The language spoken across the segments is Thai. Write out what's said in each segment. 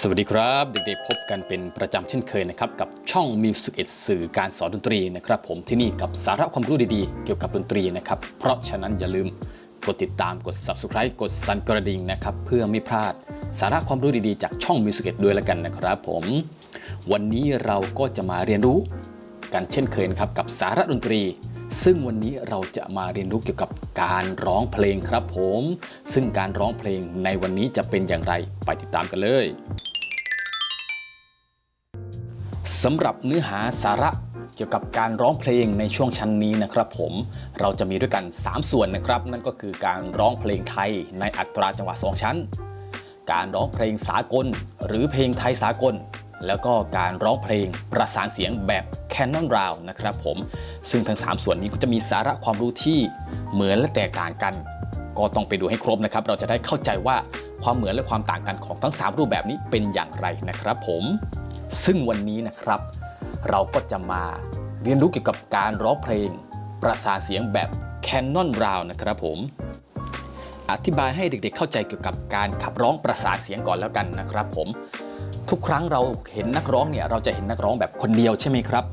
สวัสดีครับ เด็กๆพบกันเป็นประจำเช่นเคยนะครับ กับช่อง Music 1สื่อการสอนดนตรีนะครับ ผมที่นี่กับสาระความรู้ดีๆ เกี่ยวกับดนตรีนะครับ เพราะฉะนั้นอย่าลืมกดติดตามกด Subscribe กดสั่นกระดิ่งนะครับ เพื่อไม่พลาดสาระความรู้ดีๆ จากช่อง Music 1ด้วยละกันนะครับผม วันนี้เราก็จะมาเรียนรู้กันเช่นเคยนะครับกับสาระดนตรีซึ่งวันนี้เราจะมาเรียนรู้เกี่ยวกับการร้องเพลงครับผม ซึ่งการร้องเพลงในวันนี้จะเป็นอย่างไรไปติดตามกันเลย สำหรับเนื้อหาสาระเกี่ยวกับการร้องเพลงในช่วงชั้นนี้นะครับผมเราจะมีด้วยกัน 3 ส่วนนะครับ นั่นก็คือการร้องเพลงไทยในอัตราจังหวะ 2 ชั้น การร้องเพลงสากล หรือเพลงไทยสากล แล้วก็การร้องเพลงประสานเสียงแบบ Canon Round นะครับผมซึ่งทั้ง 3 ส่วนนี้ก็จะมีสาระความรู้ที่เหมือนและแตกต่างกัน ก็ต้องไปดูให้ครบนะครับ เราจะได้เข้าใจว่าความเหมือนและความต่างกันของทั้ง 3 รูปแบบนี้เป็นอย่างไรนะครับผม ซึ่งวันนี้นะครับ เราก็จะมาเรียนรู้เกี่ยวกับการร้องเพลง ประสานเสียงแบบ Canon Round นะครับผม อธิบายให้เด็กๆเข้าใจเกี่ยวกับการขับร้องประสานเสียงก่อนแล้วกันนะครับผม ทุกครั้งเราเห็นนักร้องเนี่ยเราจะเห็นนักร้องแบบคนเดียวใช่ไหมครับ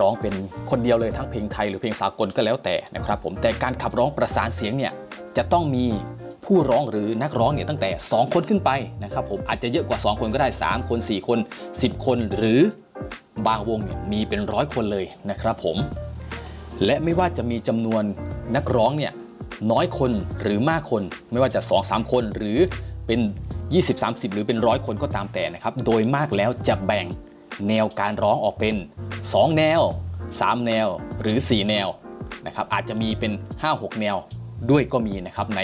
ร้องเป็นคนเดียวเลยทั้งเพลงไทยหรือเพลงสากลก็แล้วแต่นะครับผมแต่การขับร้องประสานเสียงเนี่ยจะต้องมี ผู้ร้องหรือนักร้องเนี่ยตั้งแต่ 2 คนขึ้นไปนะครับผมอาจจะเยอะกว่า 2 คนก็ได้ 3 คน 4 คน 10 คนหรือบางวงเนี่ยมีเป็นร้อยคนเลยนะครับผม และไม่ว่าจะมีจำนวนนักร้องเนี่ยน้อยคนหรือมากคน ไม่ว่าจะ 2-3 คนหรือเป็น 20-30 หรือเป็นร้อยคนก็ตามแต่นะครับ โดยมากแล้วจะแบ่งแนวการร้องออกเป็น 2 แนว 3 แนวหรือ 4 แนวนะครับอาจจะมีเป็น 5-6 แนว ด้วยก็มีนะครับใน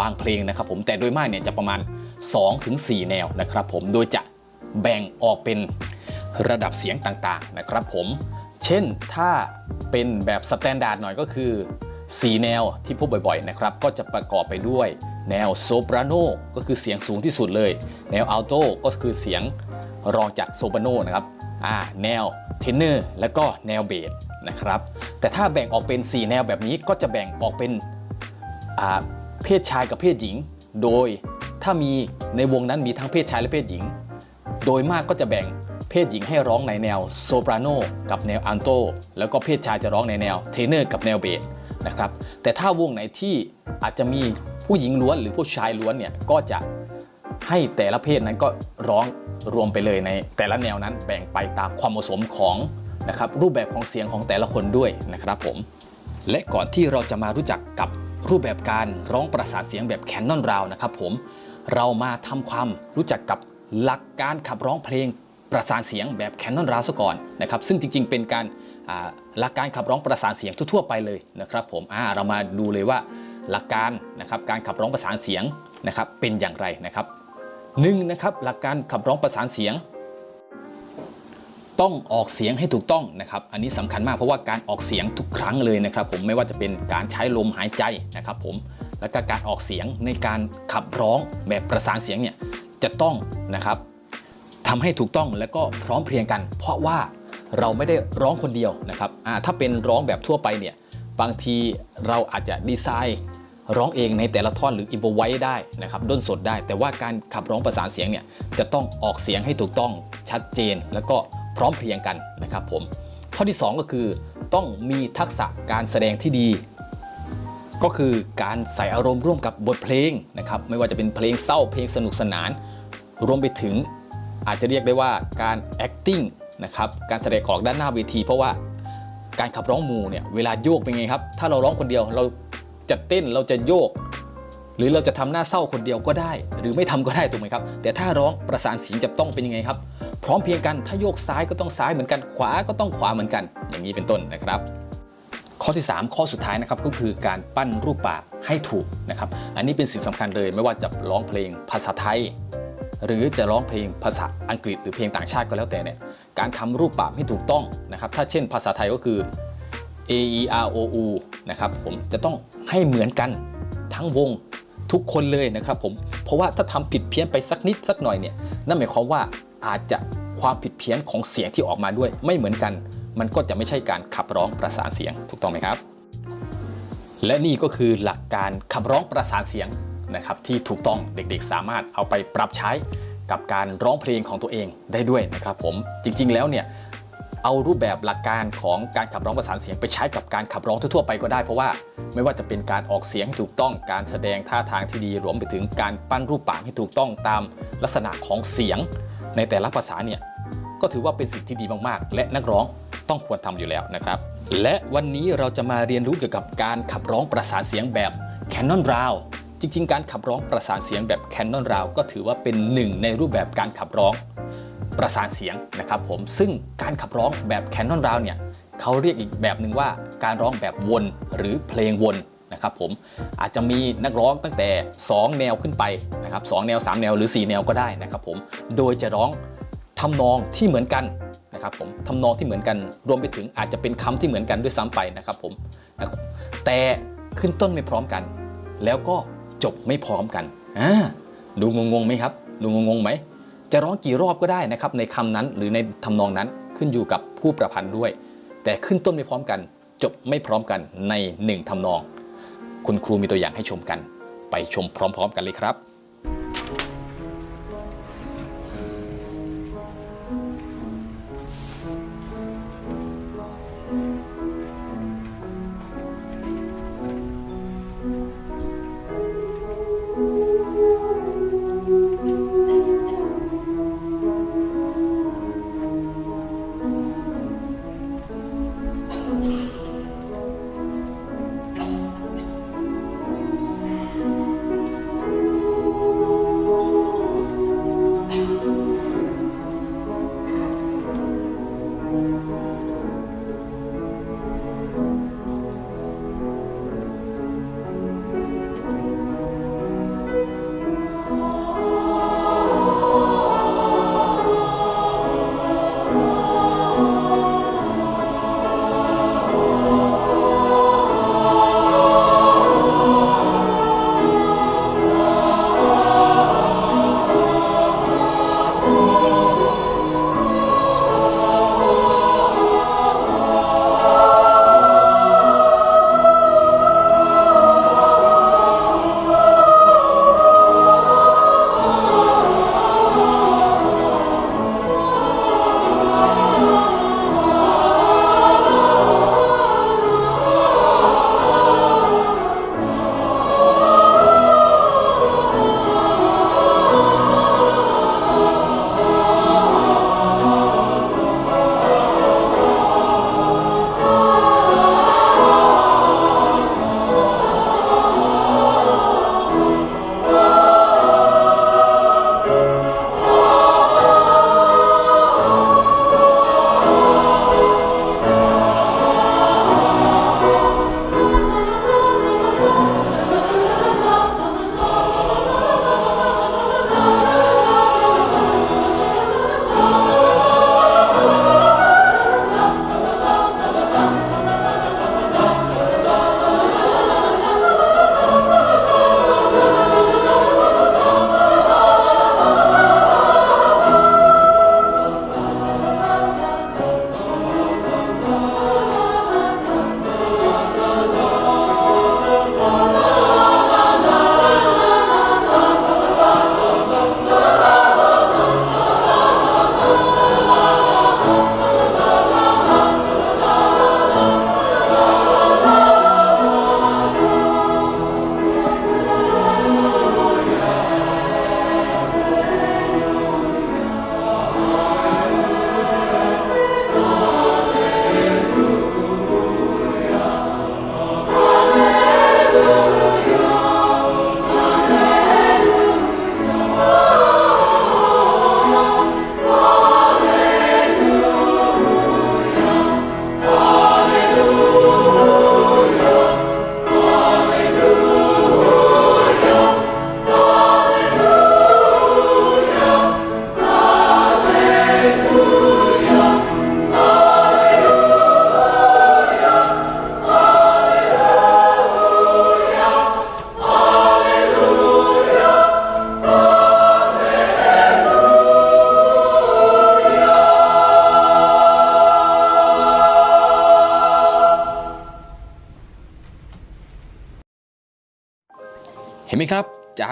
บางเพลงนะครับผมแต่โดยมากเนี่ยจะประมาณ 2-4 แนวนะครับผมโดยจะแบ่งออกเป็นระดับเสียงต่างๆนะครับผมเช่นถ้าเป็นแบบสแตนดาร์ดหน่อยก็คือ 4 แนวที่พบบ่อยๆนะครับก็จะประกอบไปด้วยแนวโซปราโนก็คือเสียงสูงที่สุดเลย แนวอัลโตก็คือเสียงรองจากโซปราโนนะครับอ่าแนวเทนเนอร์แล้วก็แนวเบสนะครับแต่ถ้าแบ่งออกเป็น 4 แนวแบบนี้ก็จะแบ่งออกเป็น เพศชายกับเพศหญิง โดยถ้ามีในวงนั้นมีทั้งเพศชายและเพศหญิง โดยมากก็จะแบ่งเพศหญิงให้ร้องในแนวโซปราโนกับแนวอัลโตแล้วก็เพศชายจะร้องในแนวเทเนอร์กับแนวเบสนะครับแต่ถ้าวงไหนที่อาจจะมีผู้หญิงล้วนหรือผู้ชายล้วนเนี่ยก็จะให้แต่ละเพศนั้นก็ร้องรวมไปเลยในแต่ละแนวนั้นแบ่งไปตามความเหมาะสมของนะครับรูปแบบของเสียงของแต่ละคนด้วยนะครับผมและก่อนที่เราจะมารู้จักกับ รูปแบบการร้องประสานเสียงแบบแคนนอนราวนะครับผมเรามาทำความรู้จักกับหลักการขับร้องเพลงประสานเสียงแบบแคนนอนราวซะก่อนนะครับซึ่งจริง ๆ เป็นการหลักการขับร้องประสานเสียงทั่วๆไปเลยนะครับผมเรามาดูเลยว่าหลักการนะครับการขับร้องประสานเสียงนะครับเป็นอย่างไรนะครับหนึ่งนะครับหลักการขับร้องประสานเสียง ต้องออกเสียงให้ถูกต้องนะครับ อันนี้สำคัญมากเพราะว่าการออกเสียงทุกครั้งเลยนะครับผมไม่ว่าจะเป็นการใช้ลมหายใจนะครับผมแล้วก็การออกเสียงในการขับร้องแบบประสานเสียงเนี่ยจะต้องนะครับทำให้ถูกต้องแล้วก็พร้อมเพรียงกัน เพราะว่าเราไม่ได้ร้องคนเดียวนะครับถ้าเป็นร้องแบบทั่วไปเนี่ยบางทีเราอาจจะดีไซน์ร้องเองในแต่ละท่อนหรืออินโฟไว้ได้นะครับด้นสดได้ แต่ว่าการขับร้องประสานเสียงเนี่ยจะต้องออกเสียงให้ถูกต้องชัดเจน แล้วก็ พร้อมเพรียงกันนะครับผมข้อที่ 2 ก็คือต้องมีทักษะการแสดงที่ดี ก็คือการใส่อารมณ์ร่วมกับบทเพลงนะครับไม่ว่าจะเป็นเพลงเศร้าเพลงสนุกสนาน รวมไปถึงอาจจะเรียกได้ว่าการ acting นะครับการแสดงออกด้านหน้าเวที เพราะว่าการขับร้องมูเนี่ยเวลาโยกเป็นไงครับ ถ้าเราร้องคนเดียวเราจะเต้นเราจะโยก หรือเราจะทำหน้าเศร้าคนเดียวก็ได้ หรือไม่ทำก็ได้ถูกไหมครับ แต่ถ้าร้องประสานเสียงจะต้องเป็นยังไงครับ พร้อมเพียงกันถ้าโยกซ้ายก็ต้องซ้ายเหมือนกัน ขวาก็ต้องขวาเหมือนกัน อย่างนี้เป็นต้นนะครับ ข้อที่ 3 ข้อสุดท้ายนะครับก็คือการปั้นรูปปากให้ถูกนะครับ อันนี้เป็นสิ่งสำคัญเลยไม่ว่าจะร้องเพลงภาษาไทย หรือจะร้องเพลงภาษาอังกฤษหรือเพลงต่างชาติก็แล้วแต่เนี่ยการทำรูปปากให้ถูกต้องนะครับ ถ้าเช่นภาษาไทยก็คือ A E R O U นะครับผมจะต้องให้เหมือนกันทั้งวง ทุกคนเลยนะครับผม เพราะว่าถ้าทำผิดเพี้ยนไปสักนิดสักหน่อยเนี่ยนั่นหมายความว่าอาจจะความผิดเพี้ยนของเสียงที่ออกมาด้วย ไม่เหมือนกัน มันก็จะไม่ใช่การขับร้องประสานเสียงถูกต้องไหมครับ และนี่ก็คือหลักการขับร้องประสานเสียงนะครับที่ถูกต้องเด็กๆ สามารถเอาไปปรับใช้กับการร้องเพลงของตัวเองได้ด้วยนะครับผมจริงๆแล้วเนี่ย เอารูปแบบหลักการของการขับร้องประสานเสียงไปใช้กับการขับร้องทั่วๆไปก็ได้เพราะว่าไม่ว่าจะเป็นการออกเสียงถูกต้องการแสดงท่าทางที่ดีรวมไปถึงการปั้นรูปปากให้ถูกต้องตามลักษณะของเสียง ในแต่ละภาษาเนี่ยก็ถือว่าเป็นสิ่งที่ดีมากๆ และนักร้องต้องควรทำอยู่แล้วนะครับ และวันนี้เราจะมาเรียนรู้เกี่ยวกับการขับร้องประสานเสียงแบบ Canon Round จริง ๆ การขับร้องประสานเสียงแบบ Canon Round ก็ถือว่าเป็นหนึ่งในรูปแบบการขับร้อง ประสานเสียงนะครับผมซึ่งการขับร้องแบบ Canon Round เนี่ยเขาเรียกอีกแบบหนึ่งว่าการร้องแบบวนหรือเพลงวนนะครับผมอาจจะมีนักร้องตั้งแต่ 2 แนวขึ้นไปนะครับสแนว 3 แนวหรือ 4 แนวก็ได้นะครับผมโดยจะร้องทำนองที่เหมือนกันนะครับผมทำนองที่เหมือนกันรวมไปถึงอาจจะเป็นคำที่เหมือนกันด้วยซ้ำไปนะครับผมนะครับแต่ขึ้นต้นไม่พร้อมกัน แล้วก็จบไม่พร้อมกันอ่าดูงงๆไหมครับ ดูงงๆไหม จะร้องกี่รอบก็ได้นะครับในคำนั้นหรือในทำนองนั้นขึ้นอยู่กับผู้ประพันธ์ด้วย แต่ขึ้นต้นไม่พร้อมกัน จบไม่พร้อมกันในหนึ่งทำนอง คุณครูมีตัวอย่างให้ชมกัน ไปชมพร้อม ๆ กันเลยครับ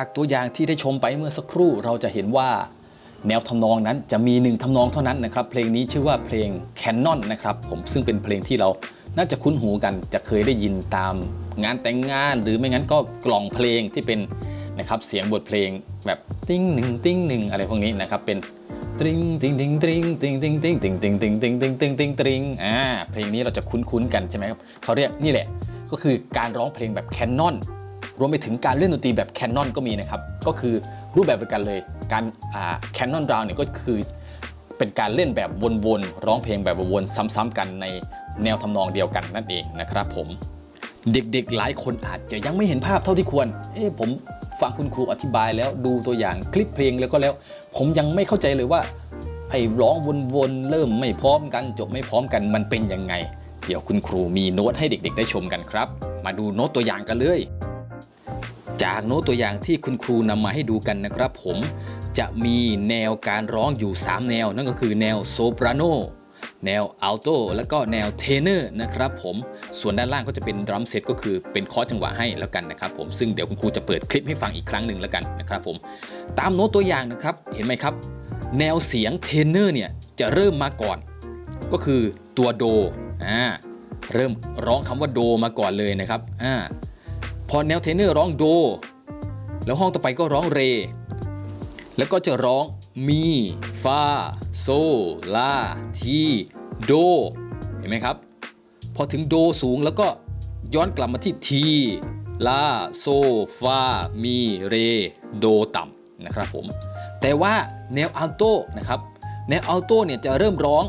จากตัวอย่างที่ได้ชมไปเมื่อสักครู่เราจะเห็นว่าแนวทำนองนั้นจะมีหนึ่งทำนองเท่านั้นนะครับ เพลงนี้ชื่อว่าเพลง Canon นนะครับผมซึ่งเป็นเพลงที่เราน่าจะคุ้นหูกันจะเคยได้ยินตามงานแต่งงาน หรือไม่งั้นก็กล่องเพลงที่เป็นนะครับเสียงบทเพลงแบบติ้งหนึ่งติ้งหนึ่งอะไรพวกนี้นะครับเป็นตริงติ้งติ้งตริงติ้งติ้งติ้งติ้งติ้งติ้งติ้งติ้งติ้งติ้งตริงอ่าเพลงนี้เราจะคุ้นๆกันใช่ไหมครับเขาเรียกนี่แหละ ก็คือการร้องเพลงแบบแคนนอน รวมไปถึงการเล่นดนตรีแบบแคนนอนก็มีนะครับ ก็คือรูปแบบเดียวกันเลย การแคนนอนราวเนี่ยก็คือเป็นการเล่นแบบวนๆ ร้องเพลงแบบวนๆซ้ำๆกันในแนวทำนองเดียวกันนั่นเองนะครับผม เด็กๆหลายคนอาจจะยังไม่เห็นภาพเท่าที่ควร เอ๊ะผมฟังคุณครูอธิบายแล้วดูตัวอย่างคลิปเพลงแล้วก็แล้ว ผมยังไม่เข้าใจเลยว่าไอ้ร้องวนๆเริ่มไม่พร้อมกัน จบไม่พร้อมกันมันเป็นยังไง เดี๋ยวคุณครูมีโน้ตให้เด็กๆ ได้ชมกันครับ มาดูโน้ตตัวอย่างกันเลย จากโน้ตตัวอย่างที่คุณครูนำมาให้ดูกันนะครับผม จะมีแนวการร้องอยู่ 3 แนว นั่นก็คือแนวโซปราโนแนวอัลโตและก็แนวเทเนอร์นะครับผมส่วนด้านล่างก็จะเป็นดรัมเซตก็คือเป็นคอร์สจังหวะให้แล้วกันนะครับผมซึ่งเดี๋ยวคุณครูจะเปิดคลิปให้ฟังอีกครั้งหนึ่งแล้วกันนะครับผมตามโน้ตตัวอย่างนะครับเห็นไหมครับ แนวเสียงเทเนอร์เนี่ยจะเริ่มมาก่อน ก็คือตัวโดอ่าเริ่มร้องคำว่าโดมาก่อนเลยนะครับอ่า พอแนวเทเนอร์ร้องโด แล้วห้องต่อไปก็ร้องเร แล้วก็จะร้องมีฟาโซลาทีโด เห็นไหมครับ พอถึงโดสูงแล้วก็ย้อนกลับมาที่ทีลาโซฟามีเรโดต่ำนะครับผม แต่ว่าแนวอัลโตนะครับแนวอัลโตเนี่ยจะเริ่มร้อง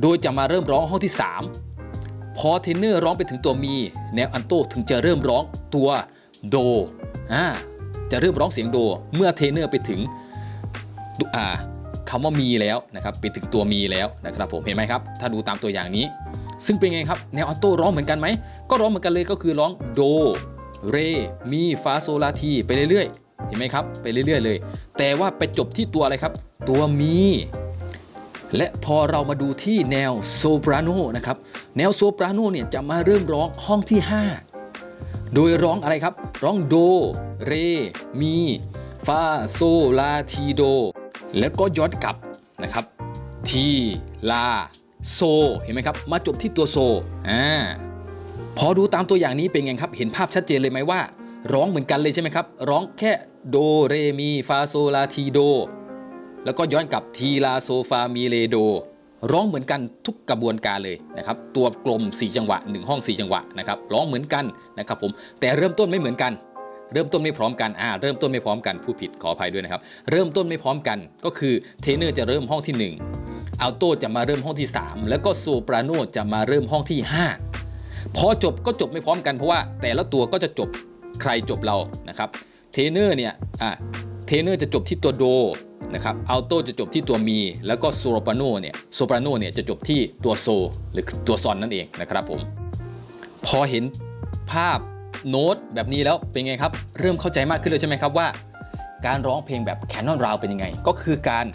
โดยจะมาเริ่มร้องห้องที่ 3 พอเทนเนอร์ร้องไปถึงตัวมี แนวอัลโตถึงจะเริ่มร้องตัวโดอ่าจะเริ่มร้องเสียงโดเมื่อเทนเนอร์ไปถึงอ่าคำว่ามีแล้วนะครับไปถึงตัวมีแล้วนะครับผมเห็นไหมครับ ถ้าดูตามตัวอย่างนี้ ซึ่งเป็นไงครับแนวออโต้ร้องเหมือนกันไหมก็ร้องเหมือนกันเลยก็คือร้องโดเรมีฟาโซลาทีไปเรื่อยๆเห็นไหมครับ ไปเรื่อยๆเลย แต่ว่าไปจบที่ตัวอะไรครับ ตัวมี และพอเรามาดูที่แนวโซปราโนนะครับ แนวโซปราโนเนี่ยจะมาเริ่มร้องห้องที่ 5 โดยร้องอะไรครับ ร้องโด เร มี ฟา โซ ลา ทีโด แล้วก็ย้อนกลับนะครับ ที ลา โซ เห็นไหมครับ มาจบที่ตัวโซ อ่า พอดูตามตัวอย่างนี้เป็นไงครับ เห็นภาพชัดเจนเลยไหมว่า ร้องเหมือนกันเลยใช่ไหมครับ ร้องแค่โด เร มี ฟา โซ ลา ทีโด แล้วก็ย้อนกลับทีลาโซฟามีเลโด ร้องเหมือนกันทุกกระบวนการเลยนะครับ ตัวกลม 4 จังหวะ 1 ห้อง 4 จังหวะนะครับร้องเหมือนกันนะครับผมแต่เริ่มต้นไม่เหมือนกัน เริ่มต้นไม่พร้อมกันอ่าเริ่มต้นไม่พร้อมกันผู้ผิดขออภัยด้วยนะครับ เริ่มต้นไม่พร้อมกัน ก็คือเทเนอร์จะเริ่มห้องที่ 1 อัลโตจะมาเริ่มห้องที่ 3 แล้วก็โซปราโนจะมาเริ่มห้องที่ 5 พอจบก็จบไม่พร้อมกันเพราะว่าแต่ละตัวก็จะจบใครจบเรานะครับเทเนอร์เนี่ยอ่าเทเนอร์จะจบที่ตัวโด นะครับอัลโตจะจบที่ตัวมี แล้วก็โซปราโนเนี่ยโซปราโนเนี่ยจะจบที่ตัวโซหรือตัวซอนนั่นเองนะครับผมพอเห็นภาพโน้ตแบบนี้แล้วเป็นไงครับ เริ่มเข้าใจมากขึ้นเลยใช่ไหมครับว่า การร้องเพลงแบบแคนนอนราวเป็นยังไง ก็คือการ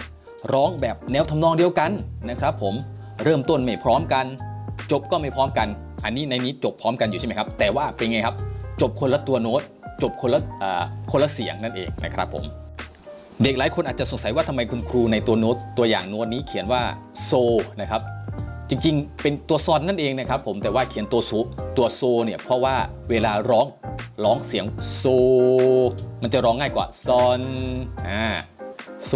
ร้องแบบแนวทำนองเดียวกันนะครับ ผมเริ่มต้นไม่พร้อมกัน จบก็ไม่พร้อมกัน อันนี้ในนี้จบพร้อมกันอยู่ใช่ไหมครับ แต่ว่าเป็นไงครับ จบคนละตัวโน้ต จบคนละคนละเสียงนั่นเองนะครับผม เด็กหลายคนอาจจะสงสัยว่าทำไมคุณครูในตัวโน้ตตัวอย่างโน้ตนี้เขียนว่าโซนะครับจริงๆ เป็นตัวซอนนั่นเองนะครับผมแต่ว่าเขียนตัวโซตัวโซเนี่ยเพราะว่าเวลาร้องร้องเสียงโซ มันจะร้องง่ายกว่าซอนอ่าโซ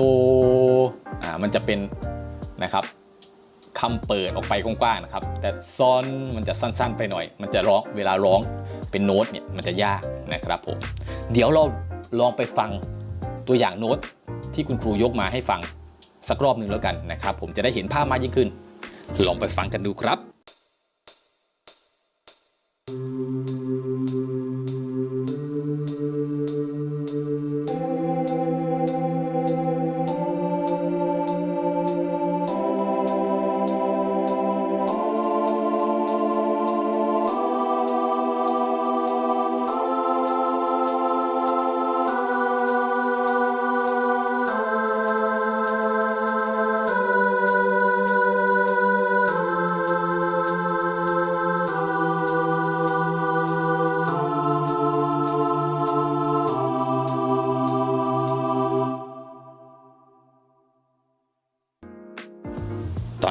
อ่ามันจะเป็นนะครับคำเปิดออกไปกว้างๆนะครับ แต่ซอนมันจะสั้นๆไปหน่อย มันจะร้องเวลาร้องเป็นโน้ตเนี่ยมันจะยากนะครับผมเดี๋ยวเราลองไปฟัง ตัวอย่างโน้ตที่คุณครูยกมาให้ฟังสักรอบหนึ่งแล้วกันนะครับ ผมจะได้เห็นภาพมากยิ่งขึ้น ลองไปฟังกันดูครับ「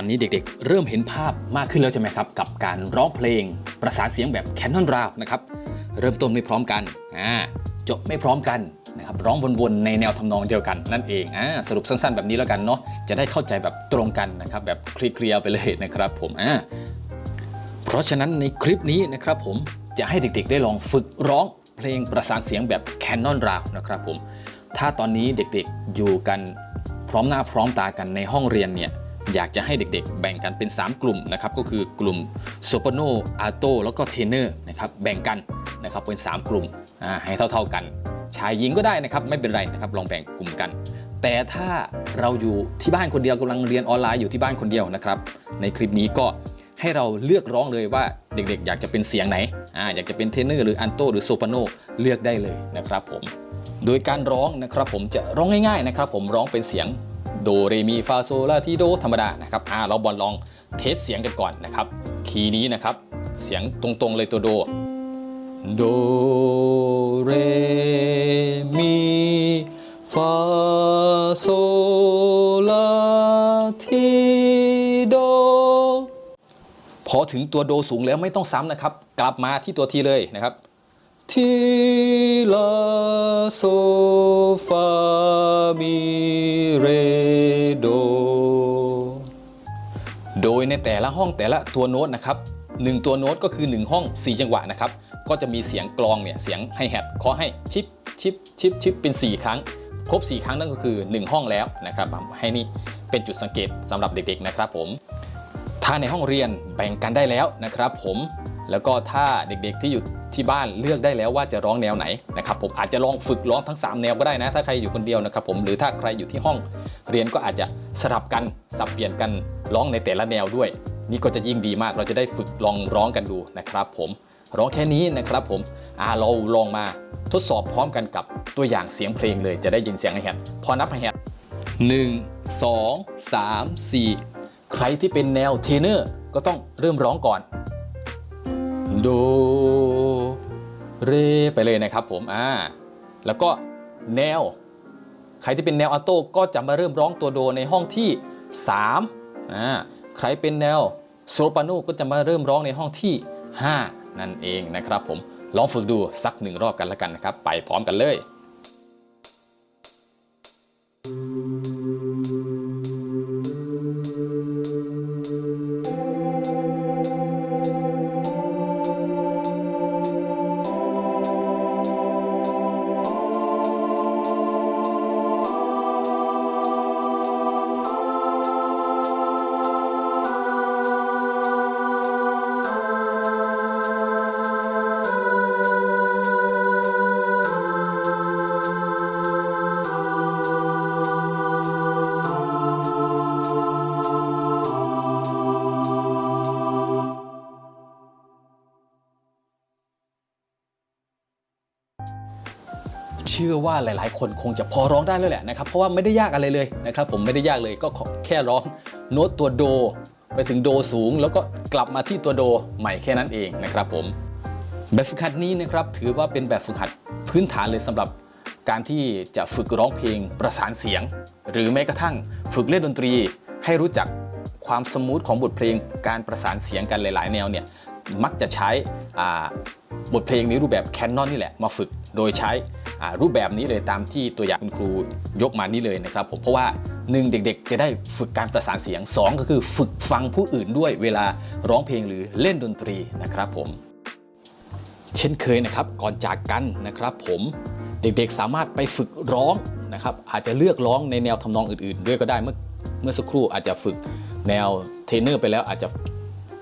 อนนี้เด็กๆ เริ่มเห็นภาพมากขึ้นแล้วใช่ไหมครับ กับการร้องเพลงประสานเสียงแบบแคนนอนราวนะครับ เริ่มต้นไม่พร้อมกันอ่าจบไม่พร้อมกันนะครับร้องวนๆในแนวทำนองเดียวกันนั่นเองอ่าสรุปสั้นๆ แบบนี้แล้วกันเนาะจะได้เข้าใจแบบตรงกันนะครับแบบเคลียร์ไปเลยนะครับผมอ่าเพราะฉะนั้นในคลิปนี้นะครับผมจะให้เด็กๆ ได้ลองฝึกร้องเพลงประสานเสียงแบบแคนนอนราวนะครับผมถ้าตอนนี้เด็กๆอยู่กันพร้อมหน้าพร้อมตากันในห้องเรียนเนี่ย อยากจะให้เด็กๆ แบ่งกันเป็น 3 กลุ่มนะครับก็คือกลุ่มโซโปโนอาโตแล้วก็เทเนอร์นะครับแบ่งกันนะครับเป็น 3 กลุ่มให้เท่าๆกัน ชายหญิงก็ได้นะครับไม่เป็นไรนะครับลองแบ่งกลุ่มกัน แต่ถ้าเราอยู่ที่บ้านคนเดียวกำลังเรียนออนไลน์อยู่ที่บ้านคนเดียวนะครับในคลิปนี้ก็ให้เราเลือกร้องเลยว่าเด็กๆ อยากจะเป็นเสียงไหนออยากจะเป็นเทเนอร์หรืออันโตหรือโซปราโนเลือกได้เลยนะครับผมโดยการร้องนะครับผมจะร้องง่ายๆนะครับผมร้องเป็นเสียง โดเรมีฟาโซลาทีโดธรรมดานะครับอ่าเราบอลลองเทสเสียงกันก่อนนะครับ คีย์นี้นะครับ เสียงตรงๆเลยตัวโด โดเรมีฟาโซลาทีโดพอถึงตัวโดสูงแล้วไม่ต้องซ้ำนะครับ กลับมาที่ตัวทีเลยนะครับ ทีลาโซฟามีเรโด โดยในแต่ละห้องแต่ละตัวโน้ตนะครับหนึ่งตัวโน้ตก็คือ 1 ห้อง 4 จังหวะนะครับ ก็จะมีเสียงกลองเนี่ยเสียงไฮแฮทเคาะให้ชิปชิปชิปชิปเป็น 4 ครั้ง ครบ 4 ครั้งนั่นก็คือ 1 ห้องแล้วนะครับให้นี่เป็นจุดสังเกตสำหรับเด็กๆนะครับผมถ้าในห้องเรียนแบ่งกันได้แล้วนะครับผมแล้วก็ถ้าเด็กๆที่อยู่ ที่บ้านเลือกได้แล้วว่าจะร้องแนวไหนนะครับผมอาจจะลองฝึกร้องทั้ง 3 แนวก็ได้นะ ถ้าใครอยู่คนเดียวนะครับผมหรือถ้าใครอยู่ที่ห้องเรียนก็อาจจะสลับกันสับเปลี่ยนกันร้องในแต่ละแนวด้วย นี่ก็จะยิ่งดีมากเราจะได้ฝึกลองร้องกันดูนะครับผมร้องแค่นี้นะครับผมอาเราลองมาทดสอบพร้อมกันกับตัวอย่างเสียงเพลงเลยจะได้ยินเสียงไฮแฮทพอนับไฮแฮทหนึ่งสองสามสี่ใครที่เป็นแนวเทเนอร์ก็ต้องเริ่มร้องก่อน โดเรไปเลยนะครับผมอ่าแล้วก็แนว ใครที่เป็นแนวอัลโต้ก็จะมาเริ่มร้องตัวโดในห้องที่3อ่าใครเป็นแนวโซโปราโนก็จะมาเริ่มร้องในห้องที่ 5 นั่นเองนะครับผมลองฝึกดูสักหนึ่งรอบกันแล้วกันนะครับ ไปพร้อมกันเลยเชื่อว่าหลาย ๆ คนคงจะพอร้องได้แล้วแหละนะครับ เพราะว่าไม่ได้ยากอะไรเลยนะครับ ผมไม่ได้ยากเลยก็แค่ร้องโน้ตตัวโด ไปถึงโดสูง แล้วก็กลับมาที่ตัวโดใหม่แค่นั้นเองนะครับผมแบบฝึกหัดนี้นะครับถือว่าเป็นแบบฝึกหัดพื้นฐานเลยสำหรับการที่จะฝึกร้องเพลงประสานเสียง หรือแม้กระทั่งฝึกเล่นดนตรี ให้รู้จักความสมูทของบทเพลงการประสานเสียงกันหลาย ๆ แนวเนี่ยมักจะใช้อ่า บทเพลงในรูปแบบแคนนอนนี่แหละมาฝึกโดยใช้รูปแบบนี้เลยตามที่ตัวอย่างคุณครูยกมานี่เลยนะครับผมเพราะว่าหนึ่งเด็กๆ จะได้ฝึกการประสานเสียงสองก็คือฝึกฟังผู้อื่นด้วยเวลาร้องเพลงหรือเล่นดนตรีนะครับผม เช่นเคยนะครับก่อนจากกันนะครับผมเด็กๆสามารถไปฝึกร้องนะครับอาจจะเลือกร้องในแนวทำนองอื่นๆ ด้วยก็ได้เมื่อเมื่อสักครู่อาจจะฝึกแนวเทนเนอร์ไปแล้วอาจจะ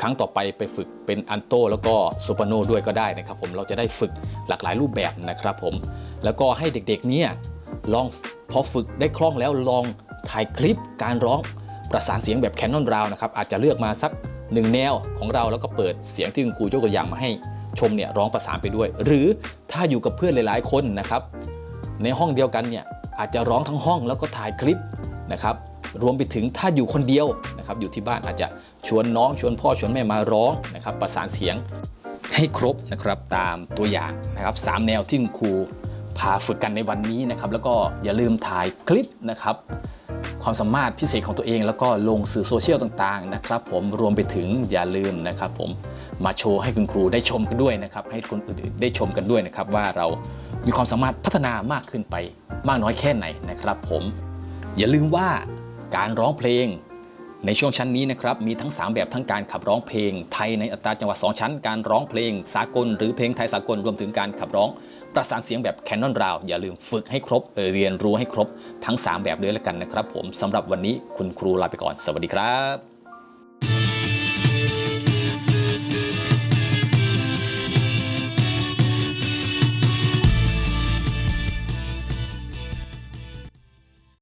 ครั้งต่อไปไปฝึกเป็นอันโตแล้วก็โซปราโนด้วยก็ได้นะครับผมเราจะได้ฝึกหลากหลายรูปแบบนะครับผมแล้วก็ให้เด็กๆเนี่ยลองพอฝึกได้คล่องแล้วลองถ่ายคลิปการร้องประสานเสียงแบบแคนนอนราวนะครับอาจจะเลือกมาสักหนึ่งแนวของเราแล้วก็เปิดเสียงที่คุณครูยกตัวอย่างมาให้ชมเนี่ยร้องประสานไปด้วย หรือถ้าอยู่กับเพื่อนหลายๆ คนนะครับในห้องเดียวกันเนี่ยอาจจะร้องทั้งห้องแล้วก็ถ่ายคลิปนะครับ รวมไปถึงถ้าอยู่คนเดียวนะครับอยู่ที่บ้านอาจจะชวนน้องชวนพ่อชวนแม่มาร้องนะครับประสานเสียงให้ครบนะครับตามตัวอย่างนะครับสามแนวที่คุณครูพาฝึกกันในวันนี้นะครับแล้วก็อย่าลืมถ่ายคลิปนะครับความสามารถพิเศษของตัวเอง แล้วก็ลงสื่อโซเชียลต่างๆนะครับผมรวมไปถึงอย่าลืมนะครับผมมาโชว์ให้คุณครูได้ชมกันด้วยนะครับให้คนอื่นๆได้ชมกันด้วยนะครับว่าเรามีความสามารถพัฒนามากขึ้นไปมากน้อยแค่ไหนนะครับผมอย่าลืมว่า การร้องเพลง ในช่วงชั้นนี้นะครับมีทั้ง 3 แบบทั้งการขับร้องเพลง ไทยในอัตราจังหวะ2ชั้น การร้องเพลง สากล หรือเพลงไทยสากลรวมถึงการขับร้อง ประสานเสียงแบบแคนนอนราวอย่าลืมฝึกให้ครบเรียนรู้ให้ครบทั้ง 3 แบบเลยแล้วกันนะครับ ผมสำหรับวันนี้คุณครูลาไปก่อน สวัสดีครับ